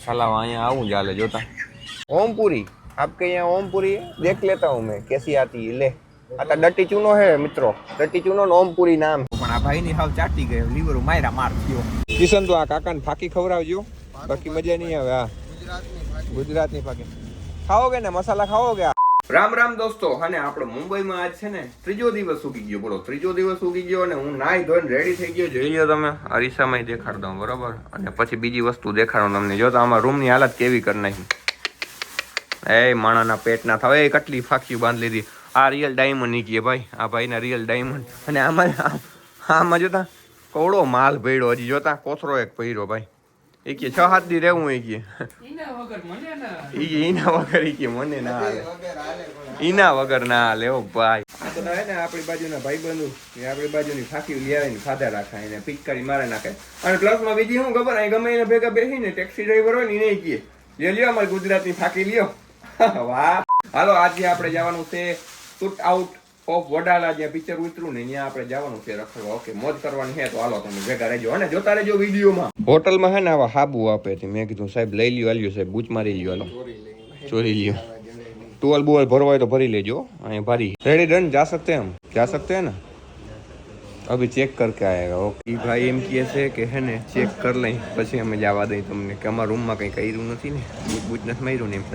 साला यहाँ आऊँ जाले जोता ओमपुरी आपके यहाँ ओमपुरी है देख लेता हूँ मैं कैसी आती है ले आता डट्टी चूनो है મિત્રો ડટ્ટી ચૂનો ને ઓમપુરી નામ પણ આ ભાઈ ની હાવ ચાટી ગયો લીવર માયરા માર થયો કિશન તો આ કાકાને ફાકી ખવડાવજો બાકી મજા નહીં આવે હા ગુજરાતની ફાકી ખાઓગે ને મસાલા ખાઓગે રામ રામ દોસ્તો, અને આપણે મુંબઈમાં આજ છે ને ત્રીજો દિવસ ઉગી ગયો, બોલો, ત્રીજો દિવસ ઉગી ગયો અને હું નાઈ ધોઈને રેડી થઈ ગયો. જોઈ લો તમે અરીસામાં દેખાડ દઉં, બરોબર? અને પછી બીજી વસ્તુ દેખાડું તમને. જો તો આમાં રૂમની હાલત કેવી કરી નાખી. એ માણાના પેટના થાવ. એ કટલી ફાંકી બાંધી લીધી. આ રિયલ ડાયમંડ નીકળીએ ભાઈ, આ ભાઈના રિયલ ડાયમંડ અને આમાં આમાં જોતા, કવડો માલ ભર્યો હજી, જોતા, કોથરો એક ભર્યો ભાઈ. એ કે છ હાથ દી રહેવું એ કે એના વગર મને કે ઈના વગર ઈ કે મને ના હાલે. ઈના વગર ના હાલે ઓ ભાઈ. આ ને આપણી બાજુના ભાઈબંધુ એ આપણી બાજુની ફાંકી લેવાય ને ખાધા રાખા એને પિચકારી મારે નાખે. અને પ્લસમાં બીજી શું ખબર અહીં ગમે એને ભેગા બેસીને ટેક્સી ડ્રાઈવર હોય ને એને કહે જે લ્યો અમારી ગુજરાતની ફાંકી લ્યો. વાહ. હાલો આજે આપણે જવાનું છે શૂટ આઉટ ઓફ વડાલા જ્યાં પિક્ચર ઉતર્યું ને ત્યાં આપણે જવાનું છે રખડવા. ઓકે મોજ કરવાની છે તો હાલો તમે ભેગા રહેજો. અને જોતા રહેજો વિડીયોમાં. હોટલમાં હે ને આવા હાબુ આપે છે. મેં કીધું સાહેબ લઈ લ્યો હાલ્યો સાહેબ બૂચ મારી લ્યો હાલો. ચોરી લ્યો. ટુવેલ બુવેલ હોય તો ભરી લેજો. અહીંયા ભરી. રેડી ડન જા સકતે હમ જા સકતે હે ને? અભી ચેક કરકે આયા ઓકે ભાઈ એમ કહે છે કે હે ને ચેક કર લઈ. પછી અમે જવા દઈ તમને કે અમારા રૂમમાં કંઈ કર્યું નથી ને? બૂચ બૂચ નથી માર્યું ને એમ.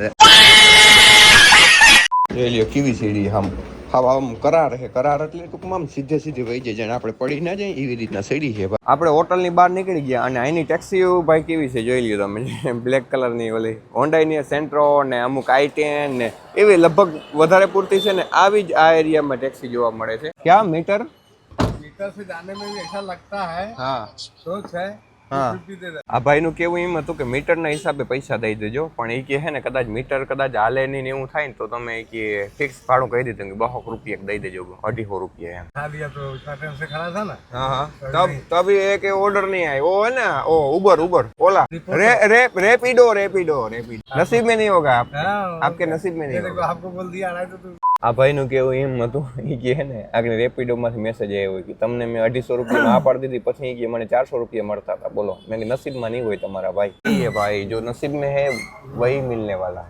રેલીઓ કેવી સીડી હમ હાવ આમ કરાર હે કરાર એટલે ટૂંકમાં સીધે સીધી વહી જાય જેને આપણે પડી ના જાય એવી રીતના સડી છે આપણે હોટલની બહાર નીકળી ગયા અને અહીંની ટેક્સીઓ ભાઈ કેવી છે જોઈ લ્યો તમે. બ્લેક કલરની ઓલી હોન્ડાઈની સેન્ટ્રો ને અમુક આઈટેન ને એવી લગભગ વધારે પૂરતી છે ને આવી જ આ એરિયામાં ટેક્સી જોવા મળે છે. ક્યાં મીટર? મીટર સે જાને મેં એસા લગતા હૈ. હા. સોચ છે? હા આ ભાઈનું કેવું એમ હતું કે મીટરના હિસાબે પૈસા દઈ દેજો પણ એ કે હે ને કદાચ મીટર કદાચ હાલે નહીં ને એવું થાય ને તો તમે એ કે ફિક્સ ભાડું કહી દીધું કે બસો રૂપિયા દઈ દેજો અઢીસો રૂપિયા એમ खा लिया तो इतना टाइम से खड़ा था ना हाँ हाँ तब तभी एक ऑर्डर नहीं आया वो है ना ओ उबर उबर ओला रे रे रेपिडो रेपिडो रेपिडो नसीब में नहीं होगा आप हाँ, आपके नसीब में नहीं देखो होगा आपको बोल दिया ना तो तुम આ ભાઈનું કેવું એમ હતું એ કે ને આગળ રેપિડોમાંથી મેસેજ આવ્યો કે તમને મેં અઢીસો રૂપિયામાં આ પાડી દીધી પછી કે મને ચારસો રૂપિયા મળતા હતા. બોલો મેં નસીબમાં નહીં હોય તમારા ભાઈ. એ ભાઈ જો નસીબ હે વહી મિલને વાલા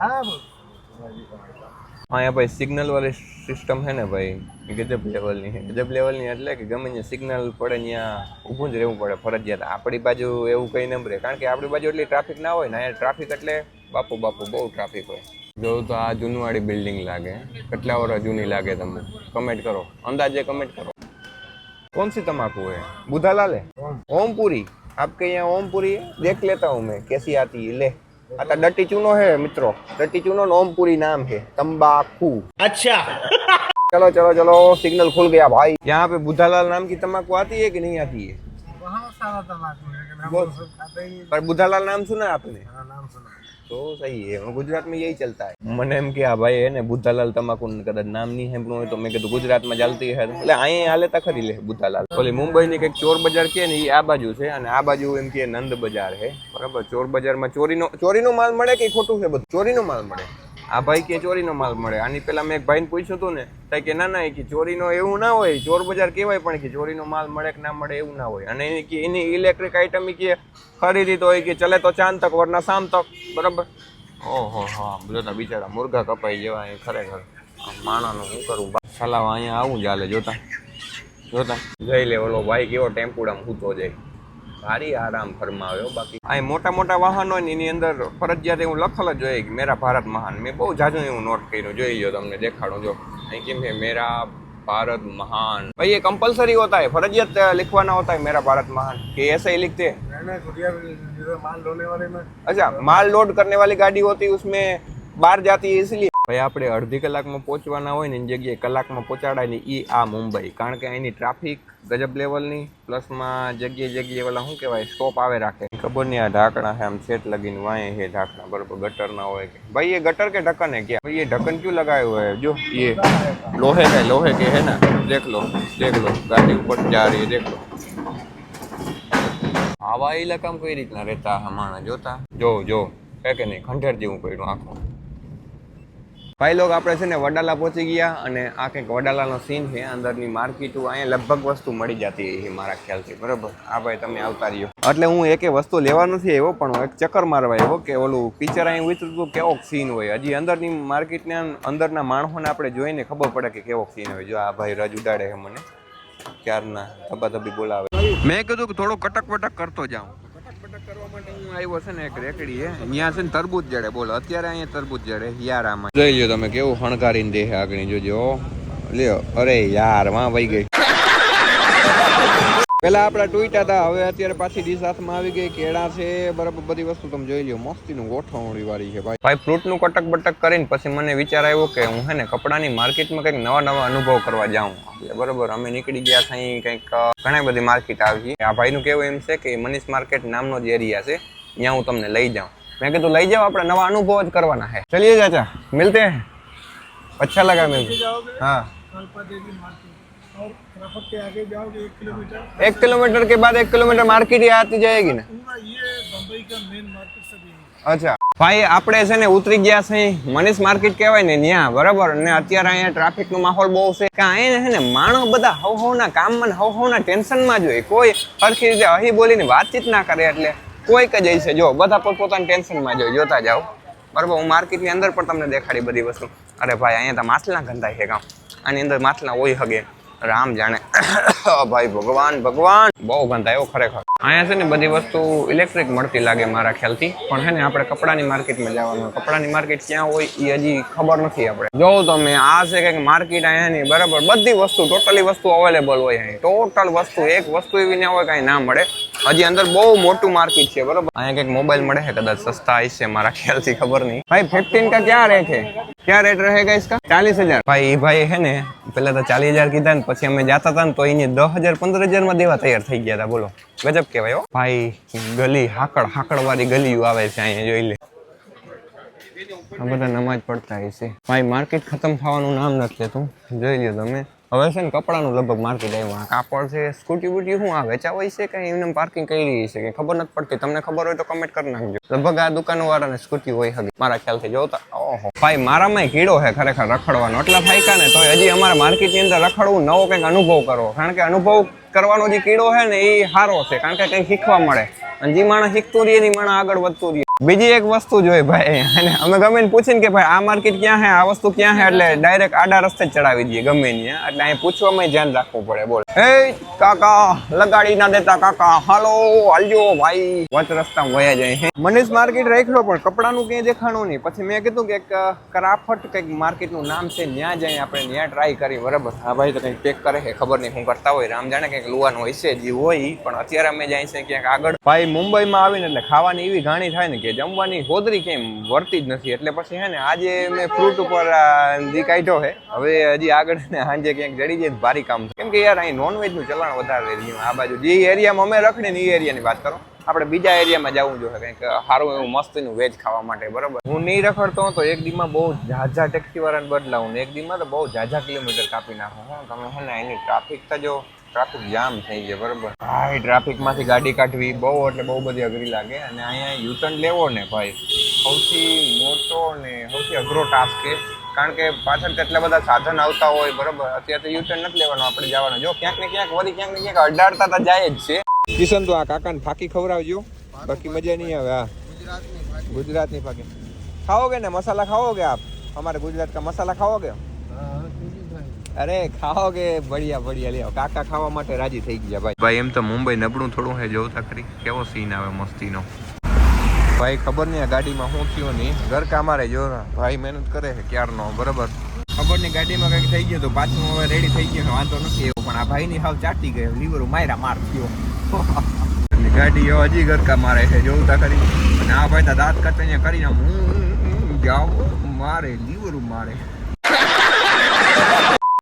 અહીંયા ભાઈ સિગ્નલ વાળી સિસ્ટમ હે ને ભાઈ ગજબ લેવલની છે. ગજબ લેવલની એટલે કે ગમે ત્યાં સિગ્નલ પડે ત્યાં ઊભું જ રહેવું પડે ફરજિયાત. આપણી બાજુ એવું કંઈ નંબરે કારણ કે આપણી બાજુ એટલી ટ્રાફિક ના હોય ને અહીંયા ટ્રાફિક એટલે બાપુ બાપુ બહુ ટ્રાફિક હોય. જોઉં તો આ જૂનવાળી બિલ્ડિંગ લાગે કેટલા વર્ષ જૂની લાગે તમને કમેન્ટ કરો અંદાજે કમેન્ટ કરો कौन सी तम्बाकू है बुधालाल है ओमपुरी आपके यहाँ ओमपुरी है देख लेता हूँ मैं कैसी आती है ले आता डट्टी चूनो है मित्रों डट्टी चूनो और ओमपुरी नाम है तंबाकू अच्छा चलो चलो चलो सिग्नल खुल गया भाई यहाँ पे बुधालाल नाम की तम्बाकू आती है कि नहीं आती है बहुत सारा तम्बाकू है लेकिन हम बहुत- वो सब खाते ही नहीं पर बुधालाल नाम सुना आपने हाँ, नाम सुना તો સહી માં યહી ચલતા હે. મને એમ કે આ ભાઈ, હે ને બુદ્ધાલાલ તમાકુ કદાચ નામ નહીં સાંભળ્યું હોય તો મેં કીધું ગુજરાતમાં ચાલતી હે. એટલે અહીંયા હાલેતા ખરી લે બુદ્ધાલાલ ઓલી મુંબઈ ની કંઈક ચોર બજાર કે ને એ આ બાજુ છે અને આ બાજુ એમ કે નંદ બજાર છે બરાબર? ચોર બજારમાં ચોરીનો ચોરીનો માલ મળે કે ખોટું છે બધું? ચોરીનો માલ મળે. આ ભાઈ કે ચોરીનો માલ મળે. આની પહેલાં મેં એક ભાઈને પૂછ્યું હતું ને તો કે ના ના એ કે ચોરીનો એવું ના હોય. ચોર બજાર કહેવાય પણ કે ચોરીનો માલ મળે કે ના મળે એવું ના હોય. અને એ કે એની ઇલેક્ટ્રિક આઈટમ કે ખરીદી તો હોય કે ચલે તો ચાંદ તક વરના શામ તક બરાબર? ઓહો, હા બધા બિચારા મુર્ગા કપાઈ જેવા એ ખરેખર. માણાનું શું કરું? બા- અહીંયા આવું ચાલે જોતા. જોતા. જઈ લે, ઓલો ભાઈ કેવો ટેમ્પુડામાં સૂતો જાય. ભારી આરામ ફરમાવ્યો બાકી અહીં મોટા મોટા વાહનો હોય ને એની અંદર ફરજિયાત એવું લખેલ જ હોય કે મેરા ભારત મહાન મેં બહુ જાજુ એવું નોટ કર્યું જોઈ લો તમને દેખાડો જો અહીં કેમ છે મેરા भारत महान भाई ये कंपलसरी होता है फर्जियत लिखवाना होता है मेरा भारत महान कि ऐसे ही लिखते हैं मैंने कुरियर जिधर माल ढोने वाले में अच्छा माल लोड करने वाली गाड़ी होती है उसमें બહાર જાતી है इसलिए ભાઈ આપણે અડધી કલાકમાં પહોંચવાના હોય ને એની જગ્યાએ કલાકમાં પહોંચાડાય ને એ આ મુંબઈ. કારણ કે અહીંની ટ્રાફિક ગજબ લેવલની, પ્લસમાં જગ્યાએ જગ્યાએ ઓલા શું કહેવાય, સ્ટોપ આવે રાખે. ખબર નહીં આ ઢાંકણા છે, આમ છેટ લગીને વાંય છે ઢાંકણા, બરોબર, ગટર ના હોય કે. ભાઈ, એ ગટર કે ઢક્કન હે ક્યાં? ભાઈ, એ ઢક્કન ક્યું લગાવ્યું હોય? જો, એ લોહે કે લોહે કે હે ને? દેખ લો દેખ લો, ગાડી ઉપર જા રહી દેખ લો. આવા ઇલાકામાં કઈ રીતના રહેતા માણસ? જોતા? જો જો કે નહીં? ખંડેર જેવું પડ્યું આખું. ભાઈ લોક આપણે છે ને વડાલા પહોંચી ગયા અને આ કંઈક વડાલાનો સીન છે, અંદરની માર્કેટ અહીંયા લગભગ વસ્તુ મળી જતી છે મારા ખ્યાલથી, બરાબર? આ ભાઈ, તમે આવતા રહ્યો. એટલે હું એકે વસ્તુ લેવા નથી આવ્યો પણ એક ચક્કર મારવા આવ્યો કે ઓલું પિક્ચર અહીં વિચારતું કેવો સીન હોય? હજી અંદરની માર્કેટને અંદરના માણસોને આપણે જોઈને ખબર પડે કે કેવો સીન હોય. જો આ ભાઈ રજ ઉડાડે છે મને, ક્યારના ધબાધબી બોલાવે. મેં કીધું કે થોડો કટક વટક કરતો જાઉં. આવ્યો છે ને એક રેકડી છે અહીંયા છે ને તરબૂચ જડે, બોલો. અત્યારે અહીંયા તરબૂચ જડે યારામાં જોઈ લો તમે કેવું હણકારીને દેહ આગળ જોજો. લ્યો, અરે યાર, વાં વહી ગઈ. પહેલાં આપણા ટુઈટા હતા હવે અત્યારે પાછી ડીશ હાથમાં આવી ગઈ કેળા છે બરાબર બધી વસ્તુ તમે જોઈ લો મસ્તીનું ગોઠવણી વાળી છે ભાઈ. ભાઈ ફ્રૂટનું કટક બટક કરીને પછી મને વિચાર આવ્યો કે હું હે ને કપડાની માર્કેટમાં કંઈક નવા નવા અનુભવ કરવા જાઉં. બરોબર અમે નીકળી ગયા થઈ કંઈક ઘણા બધી માર્કેટ આવી આ ભાઈ નું કેવું એમ છે કે મનીષ માર્કેટ નામનો જ એરિયા છે ત્યાં હું તમને લઈ જાઉં. મેં કીધું લઈ જાઓ આપણે નવા અનુભવ જ કરવાના હે ચલીએ ચાચા. મિલતે અચ્છા લગા મેં हाँ कल्पा देवी मार्केट और क्राफट के आगे जाओगे एक किलोमीटर एक किलोमीटर के बाद एक किलोमीटर मार्केट ही आती जाएगी ना पूरा ये बम्बई का मेन मार्केट सब यही है અચ્છા ભાઈ આપણે છે ને ઉતરી ગયા છે મનીષ માર્કેટ કહેવાય ને ત્યાં બરાબર ને અત્યારે અહીંયા ટ્રાફિક નો માહોલ બહુ છે કે અહીંયા છે ને માણસ બધા હવ હવના કામમાં ને હવ હવના ટેન્શનમાં જ હોય કોઈ સરખી રીતે અહીં બોલીને વાતચીત ના કરે એટલે કોઈ જ હશે જો બધા પોતપોતાના ટેન્શનમાં જ હોય જોતા જાઓ બરાબર હું માર્કેટની અંદર પણ તમને દેખાડી બધી વસ્તુ અરે ભાઈ અહીંયા તો માછલા ગંધાય છે કામ આની અંદર માછલા હોય હગે રામ જાણે. ભાઈ ભગવાન ભગવાન. બહુ ગંધ આવ્યો ખરેખર. અહીંયા છે ને બધી વસ્તુ ઇલેક્ટ્રિક મળતી લાગે મારા ખ્યાલથી. પણ છે ને આપણે કપડાની માર્કેટમાં જવાનું કપડાની માર્કેટ ક્યાં હોય એ હજી ખબર નથી આપણે. જો તમે આ છે કંઈક માર્કેટ અહીંયાની બરાબર બધી વસ્તુ ટોટલી વસ્તુ અવેલેબલ હોય અહીં. ટોટલ વસ્તુ, એક વસ્તુ એવી ના હોય કાંઈ ના મળે. હજી અંદર બહુ મોટું માર્કેટ છે, બરાબર. અહીંયા કંઈક મોબાઈલ મળે છે, કદાચ સસ્તા આવી છે મારા ખ્યાલથી ખબર નહીં. ભાઈ ફિફ્ટીન કા ક્યાં રહે છે? ક્યાં રેટ રહેગા ઇસકા ચાલીસ હજાર. ભાઈ ભાઈ હે ને પેલા તો ચાલીસ હજાર કીધા ને પછી અમે જતા હતા ને તો એને દસ હજાર, પંદર હજારમાં દેવા તૈયાર થઈ ગયા હતા બોલો. ગજબ કહેવાય હો. ભાઈ, ગલી, હાકડ હાકડ વાળી ગલીઓ આવે છે અહીંયા, જોઈ લે. આ બધા નમાજ પડતા હશે ભાઈ, માર્કેટ ખતમ થવાનું નામ નથી લેતું. જોઈ લ્યો તમે. હવે છે ને કપડાનું લગભગ માર્કેટ આવ્યું. આ કાપડ છે, સ્કૂટી બુટી શું આ વેચા હોય છે કે એમને પાર્કિંગ કરી રહી છે કે ખબર નથી પડતી. તમને ખબર હોય તો કમેન્ટ કરી નાખજો. લગભગ આ દુકાનો વાળાને સ્કૂટી હોય હતી મારા ખ્યાલથી જોતા ઓહો. ભાઈ મારામાં કીડો છે ખરેખર રખડવાનો. એટલા ફાયકા ને તો હજી અમારા માર્કેટની અંદર રખડવું નવો કંઈક અનુભવ કરો કારણ કે અનુભવ કરવાનો જે કીડો છે ને એ સારો છે. કારણ કે કંઈક શીખવા મળે. અને જે માણસ શીખતું રહીએ ને માણસ આગળ વધતું રહીએ બીજી એક વસ્તુ જોઈએ ભાઈ અને અમે ગમે પૂછીને કે ભાઈ, આ માર્કેટ ક્યાં છે આ વસ્તુ ક્યાં છે એટલે ડાયરેક્ટ આડા રસ્તે ચડાવી દઈએ ગમે ત્યાં એટલે અહીં પૂછવામાં ધ્યાન રાખવું પડે, બોલ. હે કાકા, લગાડી ના દેતા કાકા. હાલો, હાલ્યો ભાઈ. વચ રસ્તા વયા જાય હે. મનીષ માર્કેટ રાખ્યો પણ કપડાનું ક્યાંય દેખાણું નહીં. પછી મેં કીધું કે ક્રાફટ કંઈક માર્કેટનું નામ છે ત્યાં જાય આપણે ત્યાં ટ્રાય કરી, બરાબર? હા ભાઈ, તો કંઈક પેક કરે છે ખબર નહીં શું કરતા હોય, રામ જાણે કંઈક લુવાનું હોય છે જે હોય, પણ અત્યારે અમે જાય છે ક્યાંક આગળ. ભાઈ, મુંબઈમાં આવીને એટલે ખાવાની એવી ઘાણી થાય ને કે જમવાની હોદરી કેમ વર્તી જ નથી. એટલે પછી હે ને, આજે મેં ફ્રૂટ ઉપર દી કાઢ્યો છે હવે હજી આગળ ને સાંજે ક્યાંક જડી જાય ભારી કામ. કેમ કે યાર, અહીં નોનવેજનું ચલણ વધારે રહ્યું આ બાજુ જે એરિયામાં અમે રખડીએ ને એ એરિયાની વાત કરો. આપણે બીજા એરિયામાં જવું જોઈએ, કંઈક સારું એવું મસ્તીનું વેજ ખાવા માટે, બરાબર? હું નહીં રખડતો તો એક દીમાં બહુ ઝાઝા ટેક્સી વાળાને બદલાવું ને એક દીમાં તો બહુ ઝાઝા કિલોમીટર કાપી નાખો. હો, તમે હે ને, એની ટ્રાફિક તો જો ટ્રાફિક જામ થઈ ગયો, બરોબર? હા ટ્રાફિકમાંથી ગાડી કાઢવી બહુ, એટલે બહુ બધી અઘરી લાગે. અને અહીંયા યુટર્ન લેવો ને ભાઈ, સૌથી મોટો ને સૌથી અઘરો ટાસ્ક છે કારણ કે પાછળ કેટલા બધા સાધન આવતા હોય, બરોબર? અત્યારે તો યુટર્ન નથી લેવાનો, આપણે જવાનો. જો, ક્યાંક ને ક્યાંક, વળી ક્યાંક ને ક્યાંક અડાડતા તો જાય જ છે. કિશન, તો આ કાકાને ફાકી ખવડાવજો. બાકી મજા નહીં આવે, હા. ગુજરાતની ફાકી. ખાઓગે ને? મસાલા ખાવો કે આપ? અમારે ગુજરાત કા મસાલા ખાવો કે અરે ખાઓ કે બઢિયા બઢિયા. લે કાકા ખાવા માટે રાજી થઈ ગયા, ભાઈ. ભાઈ, એમ તો મુંબઈ નબળું થોડું હે જોતા ખરી કેવો સીન આવે મસ્તીનો? ભાઈ ખબર નહીં ગાડીમાં શું થયું નહીં ઘર મારે જો ભાઈ મહેનત કરે છે ક્યારનો બરાબર ખબર નહીં ગાડીમાં કંઈક થઈ ગયું તો પાછું હવે રેડી થઈ ગયું વાંધો નથી એવો પણ આ ભાઈની હાવ ચાટી ગયો લીવર માયરા માર થયો ગાડી હવે હજી ગરકા મારે છે જોવું તા કરી અને આ ભાઈ તો દાંત કચૈયા કરીને હું જાઉં મારે લીવર મારે